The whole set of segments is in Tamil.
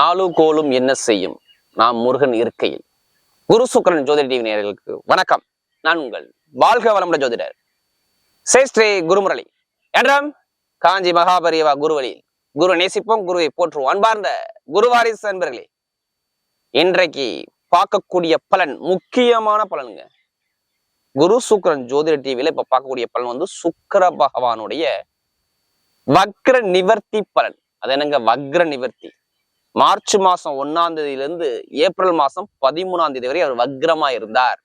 நாலு கோலும் என்ன செய்யும்? நாம் முருகன் இருக்கையில். குரு சுக்கரன் ஜோதிட டிவி நேர்களுக்கு வணக்கம். நான் உங்கள் வாழ்க வளமுடன் ஜோதிடர். சேஸ்ரீ குருமுரளி. என்றாம் காஞ்சி மகாபரிவா குருவழியில் குரு நேசிப்போம் குருவை போற்றுவோம். அன்பார்ந்த குருவாரிசு அன்பர்களே இன்றைக்கு பார்க்கக்கூடிய பலன் முக்கியமான பலனுங்க. குரு சுக்கரன் ஜோதிட டிவியில இப்ப பார்க்கக்கூடிய பலன் வந்து சுக்கிர பகவானுடைய வக்ர நிவர்த்தி பலன். அது என்னங்க? வக்ர நிவர்த்தி. மார்ச் மாசம் ஒன்னாம் தேதியிலிருந்து ஏப்ரல் மாசம் பதிமூணாம் தேதி வரை அவர் வக்ரமா இருந்தார்.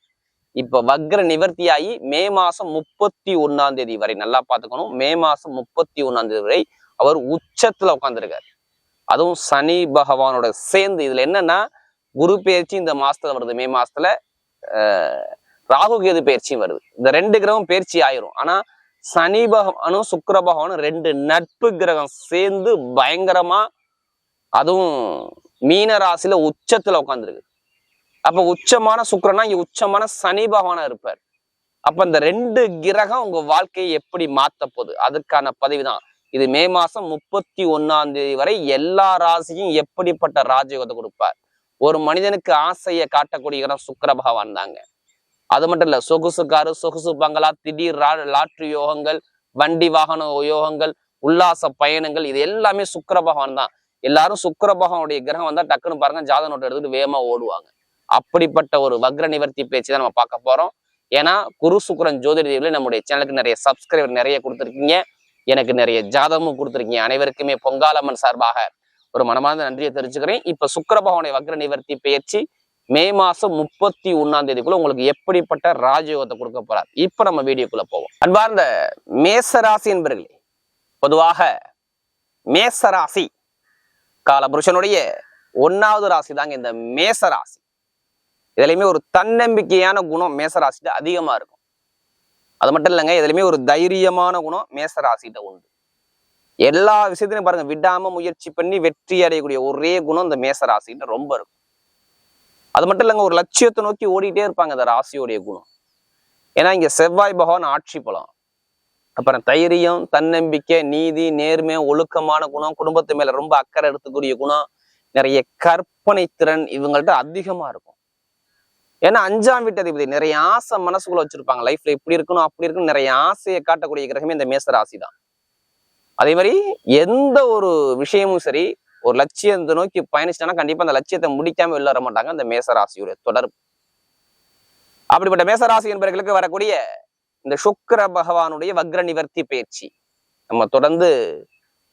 இப்ப வக்ர நிவர்த்தியாகி மே மாசம் முப்பத்தி ஒன்னாம் தேதி வரை நல்லா பார்த்துக்கணும். மே மாசம் முப்பத்தி ஒன்னாம் தேதி வரை அவர் உச்சத்துல உட்காந்துருக்காரு அதுவும் சனி பகவானோட சேர்ந்து இதுல என்னன்னா குரு பயிற்சி இந்த மாசத்துல வருது. மே மாசத்துல ராகு கேது பயிற்சியும் வருது. இந்த ரெண்டு கிரகம் பயிற்சி ஆயிரும். ஆனா சனி பகவானும் சுக்கர பகவானும் ரெண்டு நட்பு கிரகம் சேர்ந்து பயங்கரமா அதுவும் மீன ராசியில உச்சத்துல உட்காந்துருக்கு அப்ப உச்சமான சுக்கரனா இங்க உச்சமான சனி பகவானா இருப்பார். அப்ப இந்த ரெண்டு கிரகம் உங்க வாழ்க்கையை எப்படி மாத்த போகுது? அதுக்கான பதிவுதான். இது மே மாசம் முப்பத்தி ஒன்னாம் தேதி வரை எல்லா ராசியும் எப்படிப்பட்ட ராஜயோகத்தை கொடுப்பார்? ஒரு மனிதனுக்கு ஆசையை காட்டக்கூடிய கிரகம் பகவான் தாங்க. அது மட்டும் இல்ல சொகுசு காரு சொகுசு பங்களா திடீர் லாட்ரி யோகங்கள் வண்டி வாகன யோகங்கள் உல்லாச பயணங்கள் இது எல்லாமே சுக்கிர பகவான் தான். எல்லாரும் சுக்கிர பகவானுடைய கிரகம் வந்தா டக்குன்னு பாருங்க ஜாத நோட்டை எடுத்துட்டு வேகமா ஓடுவாங்க. அப்படிப்பட்ட ஒரு வக்ர நிவர்த்தி பேச்சு தான் நம்ம பார்க்க போறோம். ஏன்னா குரு சுக்கரன் ஜோதிட தேவியில நம்முடைய சேனலுக்கு நிறைய சப்ஸ்கிரைபர் நிறைய கொடுத்துருக்கீங்க. எனக்கு நிறைய ஜாதகமும் கொடுத்துருக்கீங்க. அனைவருக்குமே பொங்காலம்மன் சார்பாக ஒரு மனமார்ந்த நன்றியை தெரிஞ்சுக்கிறேன் இப்ப சுக்கிர பகவானுடைய வக்ர நிவர்த்தி பயிற்சி மே மாசம் முப்பத்தி ஒன்னாம் தேதிக்குள்ள உங்களுக்கு எப்படிப்பட்ட ராஜயோகத்தை கொடுக்க போறார்? இப்ப நம்ம வீடியோக்குள்ள போவோம். அன்பார்ந்த மேசராசி என்பர்களே பொதுவாக மேசராசி காலபுருஷனுடைய ஒன்னாவது ராசி தாங்க இந்த மேச ராசி இதுலையுமே ஒரு தன்னம்பிக்கையான குணம் மேச ராசிட்ட அதிகமா இருக்கும். அது மட்டும் இல்லைங்க இதுலையுமே ஒரு தைரியமான குணம் மேச ராசிட்ட உண்டு. எல்லா விஷயத்திலையும் பாருங்க விடாம முயற்சி பண்ணி வெற்றி அடையக்கூடிய ஒரே குணம் இந்த மேச ராசிகிட்ட ரொம்ப இருக்கும். அது மட்டும் இல்லைங்க ஒரு லட்சியத்தை நோக்கி ஓடிட்டே இருப்பாங்க இந்த ராசியோடைய குணம். ஏன்னா இங்க செவ்வாய் பகவான் ஆட்சி பலம். அப்புறம் தைரியம் தன்னம்பிக்கை நீதி நேர்மை ஒழுக்கமான குணம் குடும்பத்து மேல ரொம்ப அக்கறை எடுத்துக்கூடிய குணம் நிறைய கற்பனை திறன் இவங்கள்ட்ட அதிகமா இருக்கும். ஏன்னா அஞ்சாம் வீட்டு அதிபதி நிறைய ஆசை மனசுக்குள்ள வச்சிருப்பாங்க. லைஃப்ல இப்படி இருக்கணும் அப்படி இருக்கணும் நிறைய ஆசையை காட்டக்கூடிய கிரகமே இந்த மேச ராசி தான். அதே மாதிரி எந்த ஒரு விஷயமும் சரி ஒரு லட்சியத்தை நோக்கி பயணிச்சிட்டாங்கன்னா கண்டிப்பா அந்த லட்சியத்தை முடிக்காம வெளில வர மாட்டாங்க அந்த மேச ராசியுடைய தொடர்பு. அப்படிப்பட்ட மேச ராசி என்பவர்களுக்கு வரக்கூடிய இந்த சுக்கர பகவானுடைய வக்ர நிவர்த்தி பயிற்சி. நம்ம தொடர்ந்து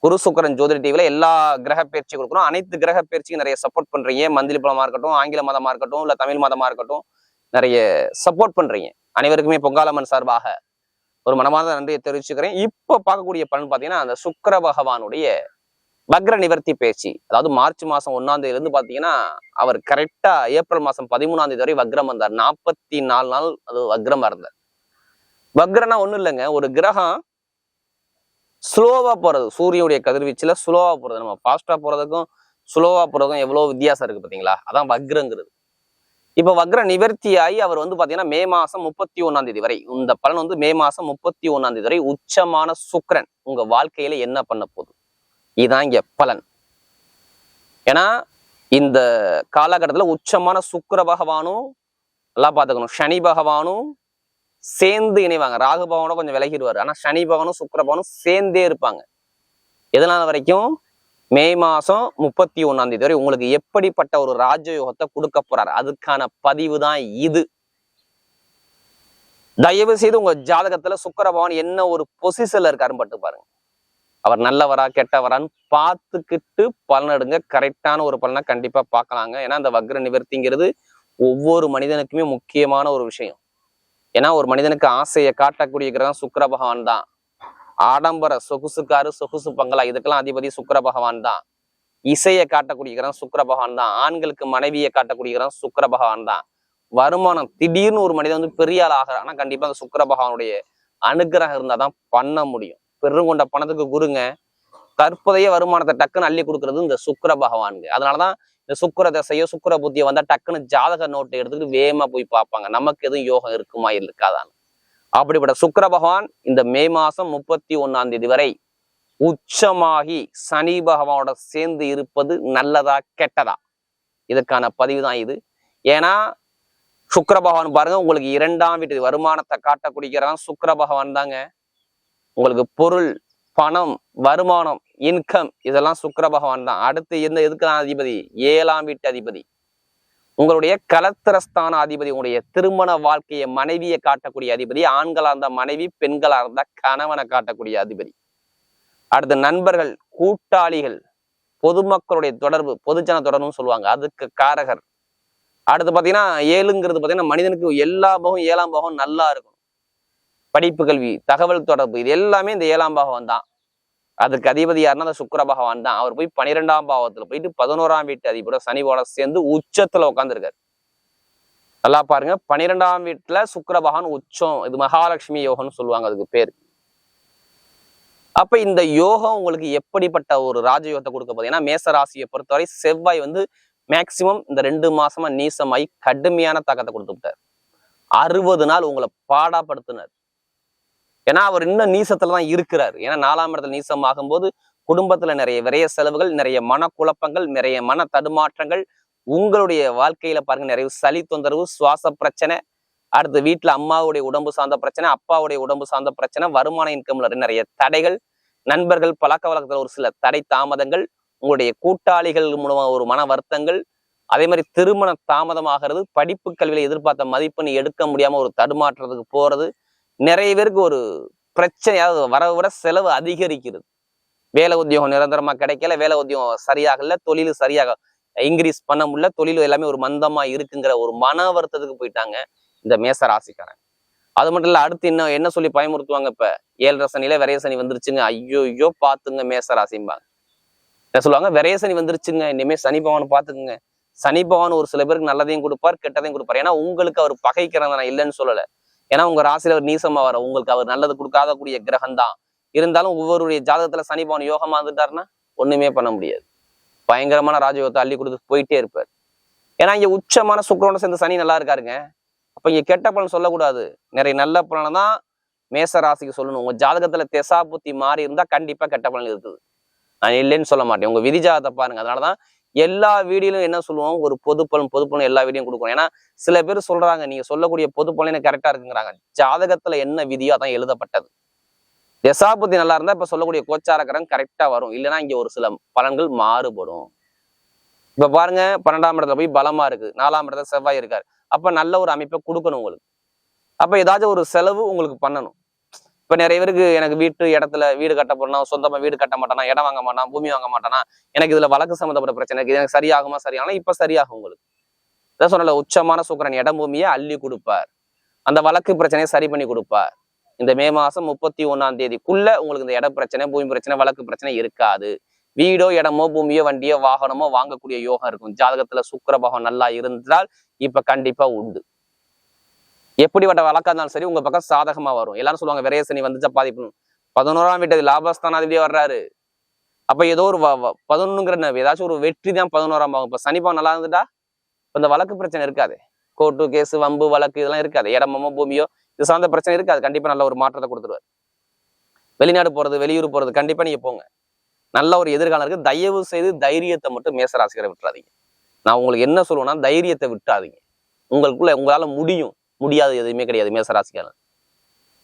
குரு சுக்கரன் ஜோதிட டிவில எல்லா கிரக பயிற்சி கொடுக்குறோம் அனைத்து கிரக பயிற்சிக்கும் நிறைய சப்போர்ட் பண்றீங்க. மந்திரி பலமா இருக்கட்டும் ஆங்கில மதமா இருக்கட்டும் இல்ல தமிழ் மதமா இருக்கட்டும் நிறைய சப்போர்ட் பண்றீங்க. அனைவருக்குமே பொங்காலம்மன் சார்பாக ஒரு மனமார்ந்த நன்றியை தெரிவிச்சுக்கிறேன். இப்போ பார்க்கக்கூடிய பலன் பார்த்தீங்கன்னா அந்த சுக்கர பகவானுடைய வக்ர நிவர்த்தி பயிற்சி. அதாவது மார்ச் மாசம் ஒன்னாம் தேதி இருந்து பாத்தீங்கன்னா அவர் கரெக்டா ஏப்ரல் மாசம் பதிமூணாம் தேதி வரை வக்ரம் வந்தார். நாற்பத்தி நாலு நாள் அது வக்ரமா இருந்தார். வக்ரனா ஒன்றும் இல்லைங்க. ஒரு கிரகம் ஸ்லோவாக போகிறது சூரியனுடைய கதிர்வீச்சில் ஸ்லோவாக போகிறது நம்ம ஃபாஸ்ட்டாக போகிறதுக்கும் ஸ்லோவாக போகிறதுக்கும் எவ்வளோ வித்தியாசம் இருக்கு பார்த்தீங்களா அதான் வக்ரங்கிறது. இப்போ வக்ர நிவர்த்தியாகி அவர் வந்து பார்த்தீங்கன்னா மே மாதம் முப்பத்தி ஒன்றாம் தேதி வரை இந்த பலன் வந்து மே மாதம் முப்பத்தி ஒன்றாம் தேதி வரை உச்சமான சுக்கரன் உங்கள் வாழ்க்கையில என்ன பண்ண போகுது? இதுதான் இங்கே பலன். ஏன்னா இந்த காலகட்டத்தில் உச்சமான சுக்கர பகவானும் நல்லா பார்த்துக்கணும் சனி பகவானும் சேர்ந்து இணைவாங்க. ராகு பவனும் கொஞ்சம் விலகிடுவார். ஆனா சனி பவனும் சுக்கர பவனும் சேர்ந்தே இருப்பாங்க. எதனால வரைக்கும்? மே மாசம் முப்பத்தி ஒன்றாம் தேதி வரை உங்களுக்கு எப்படிப்பட்ட ஒரு ராஜயோகத்தை கொடுக்க போறாரு? அதுக்கான பதிவு தான் இது. தயவு செய்து உங்க ஜாதகத்துல சுக்கர பவன் என்ன ஒரு பொசிஷன்ல இருக்காருன்னு பட்டு பாருங்க. அவர் நல்லவரா கெட்டவரான்னு பார்த்துக்கிட்டு பலன் எடுங்க. கரெக்டான ஒரு பலனை கண்டிப்பா பார்க்கலாங்க. ஏன்னா அந்த வக்ர நிவர்த்திங்கிறது ஒவ்வொரு மனிதனுக்குமே முக்கியமான ஒரு விஷயம். ஏன்னா ஒரு மனிதனுக்கு ஆசையை காட்டக்கூடிய கிரகம் சுக்கர பகவான் தான். ஆடம்பர சொகுசுக்காரு சொகுசு பங்களா இதுக்கெல்லாம் அதிபதி சுக்கர பகவான் தான். இசையை காட்டக்கூடிய கிரகம் சுக்கர பகவான் தான். ஆண்களுக்கு மனைவியை காட்டக்கூடிய கிரகம் சுக்கர பகவான் தான். வருமானம் திடீர்னு ஒரு மனிதன் வந்து பெரிய ஆள் ஆகிறான் ஆனா கண்டிப்பா அந்த சுக்கர பகவானுடைய அனுகிரகம் இருந்தாதான் பண்ண முடியும். பெருங்கொண்ட பணத்துக்கு குருங்க தற்போதைய வருமானத்தை டக்குன்னு அள்ளி கொடுக்கறது இந்த சுக்கர பகவானுங்க. அதனாலதான் இந்த சுக்கர தசையோ சுக்கர புத்தியோ வந்தா டக்குன்னு ஜாதக நோட்டை எடுத்துக்கிட்டு வேகமா போய் பார்ப்பாங்க. நமக்கு எதுவும் யோகம் இருக்குமா? இருக்காதான்னு. அப்படிப்பட்ட சுக்கர பகவான் இந்த மே மாசம் முப்பத்தி ஒன்னாம் தேதி வரை உச்சமாகி சனி பகவானோட சேர்ந்து இருப்பது நல்லதா கெட்டதா? இதுக்கான பதிவு தான் இது. ஏன்னா சுக்கர பகவான் பாருங்க உங்களுக்கு இரண்டாம் வீட்டு வருமானத்தை காட்டக்கூடியதான் சுக்கர பகவான் தாங்க. உங்களுக்கு பொருள் பணம் வருமானம் இன்கம் இதெல்லாம் சுக்கர பகவான் தான். அடுத்து எந்த எதுக்கான அதிபதி? ஏழாம் வீட்டு அதிபதி. உங்களுடைய கலத்திரஸ்தான அதிபதி உங்களுடைய திருமண வாழ்க்கையை மனைவியை காட்டக்கூடிய அதிபதி ஆண்களா இருந்த மனைவி பெண்களா இருந்த கணவனை காட்டக்கூடிய அதிபதி. அடுத்து நண்பர்கள் கூட்டாளிகள் பொதுமக்களுடைய தொடர்பு பொதுஜன தொடர்புன்னு சொல்லுவாங்க. அதுக்கு காரகர். அடுத்து பாத்தீங்கன்னா ஏழுங்கிறது பாத்தீங்கன்னா மனிதனுக்கு எல்லா பாகம் ஏழாம் பாகம் நல்லா இருக்கும். படிப்பு கல்வி தகவல் தொடர்பு இது எல்லாமே இந்த ஏழாம் பாகம் தான். அதுக்கு அதிபதி யாருன்னா அந்த சுக்கர பகவான் தான். அவர் போய் பன்னிரெண்டாம் பாவத்துல போயிட்டு பதினோராம் வீட்டு அதிபரோட சனிவோட சேர்ந்து உச்சத்துல உட்காந்துருக்காரு நல்லா பாருங்க. பன்னிரெண்டாம் வீட்டுல சுக்கர பகவான் உச்சம். இது மகாலட்சுமி யோகம்னு சொல்லுவாங்க அதுக்கு பேர். அப்ப இந்த யோகம் உங்களுக்கு எப்படிப்பட்ட ஒரு ராஜயோகத்தை கொடுக்க போகுது? ஏன்னா மேச ராசியை பொறுத்தவரை செவ்வாய் வந்து மேக்சிமம் இந்த ரெண்டு மாசமா நீசமாயி கடுமையான தாக்கத்தை கொடுத்துட்டார் அறுபது நாள் உங்களை பாடாப்படுத்தினார். ஏன்னா அவர் இன்னும் நீசத்துல தான் இருக்கிறார். ஏன்னா நாலாம் இடத்துல நீசம் ஆகும்போது குடும்பத்துல நிறைய விரைய செலவுகள் நிறைய மனக்குழப்பங்கள் நிறைய மன தடுமாற்றங்கள் உங்களுடைய வாழ்க்கையில பாருங்க நிறைய சளி தொந்தரவு சுவாச பிரச்சனை அடுத்து வீட்டுல அம்மாவுடைய உடம்பு சார்ந்த பிரச்சனை அப்பாவுடைய உடம்பு சார்ந்த பிரச்சனை வருமான இன்கம்ல நிறைய தடைகள் நண்பர்கள் பழக்க வழக்கத்துல ஒரு சில தடை தாமதங்கள் உங்களுடைய கூட்டாளிகள் மூலமா ஒரு மன வருத்தங்கள் அதே மாதிரி திருமண தாமதமாகிறது படிப்பு கல்வியில எதிர்பார்த்த மதிப்பெண் எடுக்க முடியாம ஒரு தடுமாற்றத்துக்கு போறது நிறைய பேருக்கு ஒரு பிரச்சனையாவது வரவை விட செலவு அதிகரிக்கிறது. வேலை உத்தியோகம் நிரந்தரமா கிடைக்கல வேலை உத்தியோகம் சரியாகல தொழில் சரியாக இன்க்ரீஸ் பண்ண முடியல தொழில் எல்லாமே ஒரு மந்தமா இருக்குங்கிற ஒரு மன வருத்தத்துக்கு போயிட்டாங்க இந்த மேச ராசிக்காரன் அது மட்டும் இல்ல அடுத்து இன்னும் என்ன சொல்லி பயமுறுத்துவாங்க இப்ப? ஏழரை சனியில விரைய சனி வந்துருச்சுங்க ஐயோ ஐயோ பார்த்துங்க மேச ராசிம்பாங்க. என்ன சொல்லுவாங்க? விரைய சனி வந்துருச்சுங்க இனிமே சனி பகவான் பாத்துக்குங்க சனி பகவான் ஒரு சில பேருக்கு நல்லதையும் கொடுப்பார் கெட்டதையும் கொடுப்பார். ஏன்னா உங்களுக்கு அவர் பகைக்கிறத நான் இல்லைன்னு சொல்லல. ஏன்னா உங்க ராசியில ஒரு நீசமா வர உங்களுக்கு அவர் நல்லது கொடுக்காத கூடிய கிரகம் தான் இருந்தாலும் ஒவ்வொருடைய ஜாதகத்துல சனி பவன் யோகமா வந்துட்டாருன்னா ஒண்ணுமே பண்ண முடியாது. பயங்கரமான ராஜயோகத்தை அள்ளி கொடுத்து போயிட்டே இருப்பார். ஏன்னா இங்க உச்சமான சுக்கரோட சேர்ந்து சனி நல்லா இருக்காருங்க. அப்ப இங்க கெட்ட பலன் சொல்லக்கூடாது. நிறைய நல்ல பலனை தான் மேச ராசிக்கு சொல்லணும். உங்க ஜாதகத்துல தெசா புத்தி மாறி இருந்தா கண்டிப்பா கெட்ட பலன் இருக்குது. நான் இல்லைன்னு சொல்ல மாட்டேன். உங்க விதி ஜாதகத்தை பாருங்க. அதனாலதான் எல்லா வீடியோலும் என்ன சொல்லுவோம்? ஒரு பொதுப்பலன் பொதுப்பலன் எல்லா வீடியும் கொடுக்கணும். ஏன்னா சில பேர் சொல்றாங்க நீங்க சொல்லக்கூடிய பொது எனக்கு கரெக்டா இருக்குங்கிறாங்க. ஜாதகத்துல என்ன விதியோ அதான் எழுதப்பட்டது. தசாபுத்தி நல்லா இருந்தா இப்ப சொல்லக்கூடிய கோச்சாரக்கரம் கரெக்டா வரும். இல்லைன்னா இங்க ஒரு சில பலன்கள் மாறுபடும். இப்ப பாருங்க பன்னெண்டாம் இடத்துல போய் பலமா இருக்கு. நாலாம் இடத்துல செவ்வாய் இருக்காரு. அப்ப நல்ல ஒரு அமைப்பை கொடுக்கணும் உங்களுக்கு. அப்ப ஏதாச்சும் ஒரு செலவு உங்களுக்கு பண்ணணும். இப்ப நிறைய பேருக்கு எனக்கு வீட்டு இடத்துல வீடு கட்ட போடணும் சொந்தமா வீடு கட்ட மாட்டானா இடம் வாங்க மாட்டான் பூமி வாங்க மாட்டானா எனக்கு இதுல வழக்கு சம்மந்தப்பட்ட பிரச்சனை இது எனக்கு சரியாகுமா சரியாகலாம் இப்ப சரியாகும் உங்களுக்கு. இதான் சொன்னல உச்சமான சுக்கரன் இடம் பூமியை அள்ளி கொடுப்பார். அந்த வழக்கு பிரச்சனையை சரி பண்ணி கொடுப்பார். இந்த மே மாசம் முப்பத்தி ஒன்னாம் தேதிக்குள்ள உங்களுக்கு இந்த இட பிரச்சனை பூமி பிரச்சனை வழக்கு பிரச்சனை இருக்காது. வீடோ இடமோ பூமியோ வண்டியோ வாகனமோ வாங்கக்கூடிய யோகம் இருக்கும். ஜாதகத்துல சுக்கர பகவான் நல்லா இருந்தால் இப்ப கண்டிப்பா உண்டு. எப்படிப்பட்ட வழக்கா இருந்தாலும் சரி உங்க பக்கம் சாதகமா வரும். எல்லாரும் சொல்லுவாங்க விரயசனி வந்துச்சா பாதிப்பு பதினோராம் வீட்டு லாபஸ்தானாதிபதி வர்றாரு. அப்போ ஏதோ ஒரு வ- வ- பதினொன்னுங்கிற ஏதாச்சும் ஒரு வெற்றி தான் பதினோராம் ஆகும் இப்போ சனிப்பாவம் நல்லா இருந்துட்டா இந்த வழக்கு பிரச்சனை இருக்காது. கோர்ட்டு கேஸ் வம்பு வழக்கு இதெல்லாம் இருக்காது. இடமோ பூமியோ இது சார்ந்த பிரச்சனை இருக்காது. கண்டிப்பா நல்ல ஒரு மாற்றத்தை கொடுத்துருவாரு. வெளிநாடு போறது வெளியூர் போறது கண்டிப்பா நீங்க போங்க. நல்ல ஒரு எதிர்காலம் இருக்கு. தயவு செய்து தைரியத்தை மட்டும் மேசராசிகரை விட்டுறாதீங்க. நான் உங்களுக்கு என்ன சொல்லுவேன்னா தைரியத்தை விட்டுறாதீங்க உங்களுக்குள்ள உங்களால முடியும். முடியாது எதுவுமே கிடையாது மேசராசிக்காரன்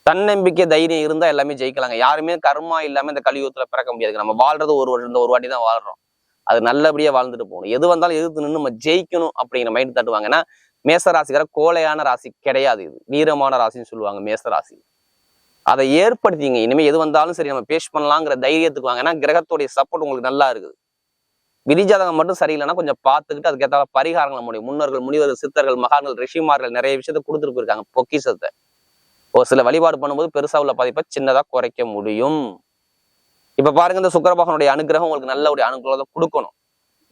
தன்னம்பிக்கை தைரியம் இருந்தால் எல்லாமே ஜெயிக்கலாங்க. யாருமே கர்மா இல்லாமல் இந்த கலியுகத்தில் பிறக்க முடியாது நம்ம வாழ்றது ஒரு வருஷம் ஒரு வாட்டி தான் வாழ்றோம். அது நல்லபடியாக வாழ்ந்துட்டு போகணும். எது வந்தாலும் எதிர்த்து நின்று நம்ம ஜெயிக்கணும் அப்படிங்கிற மைண்ட் தட்டுவாங்க. ஏன்னா மேச ராசிக்கார கோலையான ராசி கிடையாது இது. வீரமான ராசின்னு சொல்லுவாங்க மேச ராசி அதை ஏற்படுத்திங்க. இனிமே எது வந்தாலும் சரி நம்ம பேஷ் பண்ணலாங்கிற தைரியத்துக்கு வாங்க. ஏன்னா கிரகத்துடைய சப்போர்ட் உங்களுக்கு நல்லா இருக்குது. விதிஜாதகம் மட்டும் சரியில்லைன்னா கொஞ்சம் பார்த்துக்கிட்டு அதுக்கேற்ற பரிகாரங்களை முடியும். முன்னோர்கள் முனிவர்கள் சித்தர்கள் மகான்கள் ரிஷிமார்கள் நிறைய விஷயத்த கொடுத்துட்டு போயிருக்காங்க பொக்கிஷத்தை. ஒரு சில வழிபாடு பண்ணும்போது பெருசா உள்ள பாதிப்பை சின்னதா குறைக்க முடியும். இப்ப பாருங்க இந்த சுக்கரபகனுடைய அனுகிரகம் உங்களுக்கு நல்ல ஒரு அனுகூலத்தை கொடுக்கணும்.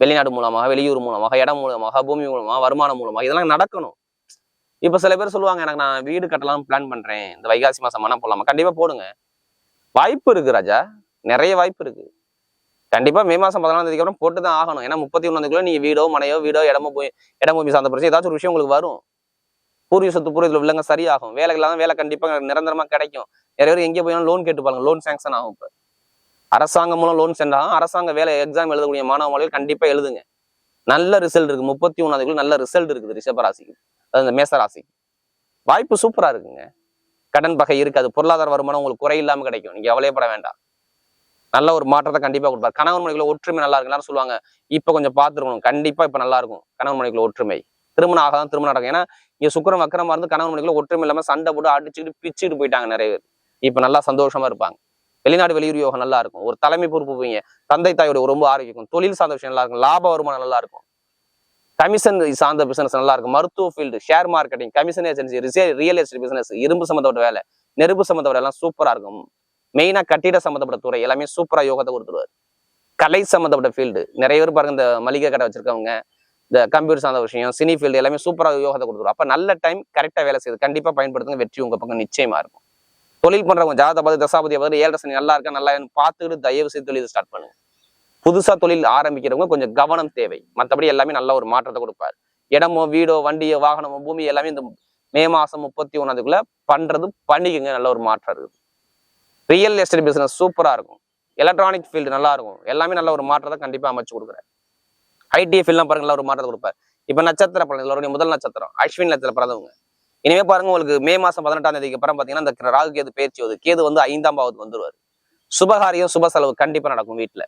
வெளிநாடு மூலமாக வெளியூர் மூலமாக இடம் மூலமாக பூமி மூலமாக வருமானம் மூலமாக இதெல்லாம் நடக்கணும். இப்ப சில பேர் சொல்லுவாங்க எனக்கு நான் வீடு கட்டலாம் பிளான் பண்றேன். இந்த வைகாசி மாசம் மனம் போடலாமா? கண்டிப்பா போடுங்க. வாய்ப்பு இருக்கு ராஜா. நிறைய வாய்ப்பு இருக்கு. கண்டிப்பா மே மாசம் பதினாலாம் தேதிக்கு அப்புறம் போட்டு தான் ஆகணும். ஏன்னா முப்பத்தி ஒன்னாம் நீங்க வீடோ மனையோ வீடோ இடமோ போய் இடம் பூமி சார்ந்த பிரச்சனை. ஏதாச்சும் ஒரு விஷயம் உங்களுக்கு வரும். பூர்வீக சொத்து பூர்வீகத்தில் உள்ளவங்க சரியாகும். வேலை இல்லாத வேலை கண்டிப்பா நிரந்தரமா கிடைக்கும். நிறைய பேர் எங்கே போயாலும் லோன் கேட்டு பாருங்க லோன் சாங்ஷன் ஆகும் இப்போ. அரசாங்கம் மூலம் லோன் சென்றாலும் அரசாங்க வேலை எக்ஸாம் எழுதக்கூடிய மாணவ மாணவிகள் கண்டிப்பா எழுதுங்க. நல்ல ரிசல்ட் இருக்கு. முப்பத்தி ஒன்னாவதுக்குள்ள நல்ல ரிசல்ட் இருக்குது ரிஷபராசிக்கு அது இந்த மேசராசிக்கு வாய்ப்பு சூப்பரா இருக்குங்க. கடன் பகை இருக்காது பொருளாதார வருமானம் உங்களுக்கு குறையில்லாம கிடைக்கும். நீங்க கவலையப்பட வேண்டாம். நல்ல ஒரு மாற்றத்தை கண்டிப்பா கொடுப்பார். கணவன் மனைவிக்குள்ள ஒற்றுமை நல்லா இருக்கு எல்லாரும் சொல்லுவாங்க. இப்ப கொஞ்சம் பார்த்துருக்கணும். கண்டிப்பா இப்ப நல்லா இருக்கும். கணவன் மனைவிக்குள்ள ஒற்றுமை. திருமணம் ஆகாதான் திருமணம் நடக்கும். ஏன்னா இங்கே சுக்கரம் வக்கரமா இருந்து கணவன் மனைவிக்குள்ள ஒற்றுமை இல்லாம சண்டை போட்டு அடிச்சுக்கிட்டு பிச்சுக்கிட்டு போயிட்டாங்க நிறைய பேர். இப்ப நல்லா சந்தோஷமா இருப்பாங்க. வெளிநாடு வெளியூர் யோகம் நல்லா இருக்கும். ஒரு தலைமை பொறுப்பு போவீங்க தந்தை தாயோட ரொம்ப ஆரோக்கியம் தொழில் சார்ந்த விஷயம் நல்லா இருக்கும். லாப வருமானம் நல்லா இருக்கும். கமிஷன் சார்ந்த பிசினஸ் நல்லா இருக்கும். மருத்துவ field share marketing commission agency real estate business இரும்பு சம்மந்தப்பட்ட வேலை நெருப்பு சம்மந்தப்பட்ட எல்லாம் சூப்பரா இருக்கும். மெயினா கட்டிட சம்மந்தப்பட்ட துறை எல்லாமே சூப்பரா யோகத்தை கொடுத்துருவாரு. கலை சம்மந்தப்பட்ட ஃபீல்டு நிறைய பேர் பாருங்க இந்த மளிகை கடை வச்சிருக்கவங்க இந்த கம்ப்யூட்டர் சார்ந்த விஷயம் சினி ஃபீல்டு எல்லாமே சூப்பராக யோகத்தை கொடுத்துரும் அப்ப நல்ல டைம் கரெக்டா வேலை செய்யுது கண்டிப்பா பயன்படுத்துங்க வெற்றி உங்க பக்கம் நிச்சயமா இருக்கும். தொழில் பண்றவங்க ஜாதபாதி தசாபதி பதில் ஏழரை சனி நல்லா இருக்கா நல்லா பார்த்துக்கிட்டு தயவு செய்து தொழில் ஸ்டார்ட் பண்ணுங்க. புதுசா தொழில் ஆரம்பிக்கிறவங்க கொஞ்சம் கவனம் தேவை. மற்றபடி எல்லாமே நல்ல ஒரு மாற்றத்தை கொடுப்பாரு. இடமோ வீடோ வண்டியோ வாகனமோ பூமி எல்லாமே இந்த மே மாசம் முப்பத்தி ஒன்னாந்துக்குள்ள பண்றது பண்ணிக்கங்க நல்ல ஒரு மாற்றம் இருக்குது. ரியல் எஸ்டேட் பிசினஸ் சூப்பரா இருக்கும். எலக்ட்ரானிக் ஃபீல்டு நல்லா இருக்கும். எல்லாமே நல்ல ஒரு மாற்றத்தை கண்டிப்பா அமைச்சு கொடுக்குறாரு. ஐடி ஃபீல்ட்லாம் பாருங்க நல்ல ஒரு மாற்றத்தை கொடுப்பாரு. இப்ப நட்சத்திர பலன் இதோடைய முதல் நட்சத்திரம் அஸ்வின் நட்சத்திரம் பிறந்தவங்க. இனிமே பாருங்க உங்களுக்கு மே மாசம் பதினெட்டாம் தேதிக்கு அப்புறம் பாத்தீங்கன்னா இந்த ராகு கேது பேச்சு வருது கேது வந்து ஐந்தாம் பாவத்துக்கு வந்துருவாரு. சுபகாரியம் சுப செலவு கண்டிப்பா நடக்கும் வீட்டுல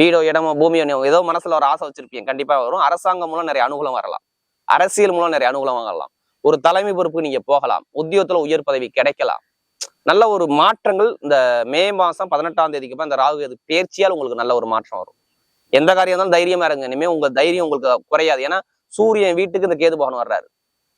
வீடோ இடமோ பூமியோ ஏதோ மனசுல ஒரு ஆசை வச்சிருப்பீங்க கண்டிப்பா வரும். அரசாங்கம் மூலம் நிறைய அனுகூலம் வரலாம். அரசியல் மூலம் நிறைய அனுகூலம் வாங்கலாம். ஒரு தலைமை பொறுப்பு நீங்க போகலாம். உத்தியோகத்துல உயர் பதவி கிடைக்கலாம். நல்ல ஒரு மாற்றங்கள் இந்த மே மாசம் பதினெட்டாம் தேதிக்கு அப்புறம் இந்த ராகு அது பேர்ச்சியால் உங்களுக்கு நல்ல ஒரு மாற்றம் வரும். எந்த காரியம் இருந்தாலும் தைரியமா இருங்க. இனிமே உங்க தைரியம் உங்களுக்கு குறையாது. ஏன்னா சூரியன் வீட்டுக்கு இந்த கேது பகவான் வர்றாரு.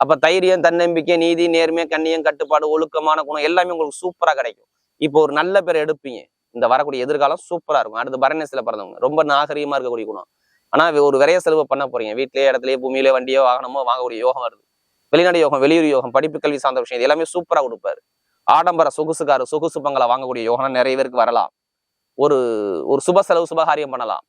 அப்ப தைரியம் தன்னம்பிக்கை நீதி நேர்மை கண்ணியம் கட்டுப்பாடு ஒழுக்கமான குணம் எல்லாமே உங்களுக்கு சூப்பரா கிடைக்கும். இப்போ ஒரு நல்ல பேர் எடுப்பீங்க. இந்த வரக்கூடிய எதிர்காலம் சூப்பரா இருக்கும். அடுத்து பரணேசில பிறந்தவங்க. ரொம்ப நாகரீகமா இருக்கக்கூடிய குணம். ஆனா ஒரு விரைய செலவு பண்ண போறீங்க. வீட்லயே இடத்துலயே பூமியிலே வண்டியோ வாகனமோ வாங்கக்கூடிய யோகம் வருது. வெளிநாடு யோகம் வெளியூர் யோகம் படிப்பு கல்வி சார்ந்த விஷயம் இது எல்லாமே சூப்பரா கொடுப்பாரு. ஆடம்பர சொகுசுக்காரு சொகுசு பங்களை வாங்கக்கூடிய யோகனம் நிறைய பேருக்கு வரலாம். ஒரு ஒரு சுப செலவு சுபகாரியம் பண்ணலாம்.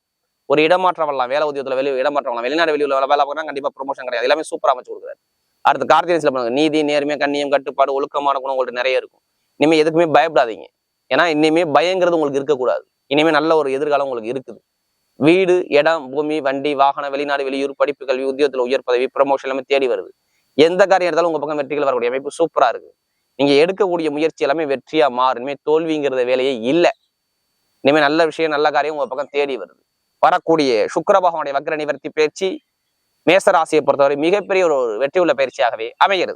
ஒரு இடமாற்றம் வரலாம் வேலை உத்தியோகத்தில் வெளியே இடமாற்றம் வரலாம் வெளிநாடு வெளியில் வேலை வேலை கண்டிப்பாக கண்டிப்பா ப்ரொமோஷன் கிடையாது. எல்லாமே சூப்பராக அமைச்சு கொடுக்குறாரு. அடுத்து கார்த்திகை பண்ணுங்க நீதி நேர்மை கண்ணியம் கட்டுப்பாடு ஒழுக்கமான குணம் உங்களுக்கு நிறைய இருக்கும். இனிமே எதுக்குமே பயப்படாதீங்க. ஏன்னா இனிமே பயங்கிறது உங்களுக்கு இருக்கக்கூடாது. இனிமே நல்ல ஒரு எதிர்காலம் உங்களுக்கு இருக்குது. வீடு இடம் பூமி வண்டி வாகனம் வெளிநாடு வெளியூர் படிப்பு கல்வி உத்தியோகத்தில் உயர் பதவி ப்ரமோஷன் எல்லாமே தேடி வருது. எந்த காரியம் எடுத்தாலும் உங்க பக்கம் வெற்றிகள் வரக்கூடிய அமைப்பு சூப்பரா இருக்கு. நீங்க எடுக்கக்கூடிய முயற்சி எல்லாமே வெற்றியா மாறும். இனிமே தோல்விங்கிறத வேலையே இல்லை. இனிமே நல்ல விஷயம் நல்ல காரியம் உங்க பக்கம் தேடி வருது. வரக்கூடிய சுக்கிர பகவானுடைய வக்ர நிவர்த்தி பயிற்சி மேசராசியை பொறுத்தவரை மிகப்பெரிய ஒரு வெற்றி உள்ள பயிற்சியாகவே அமைகிறது.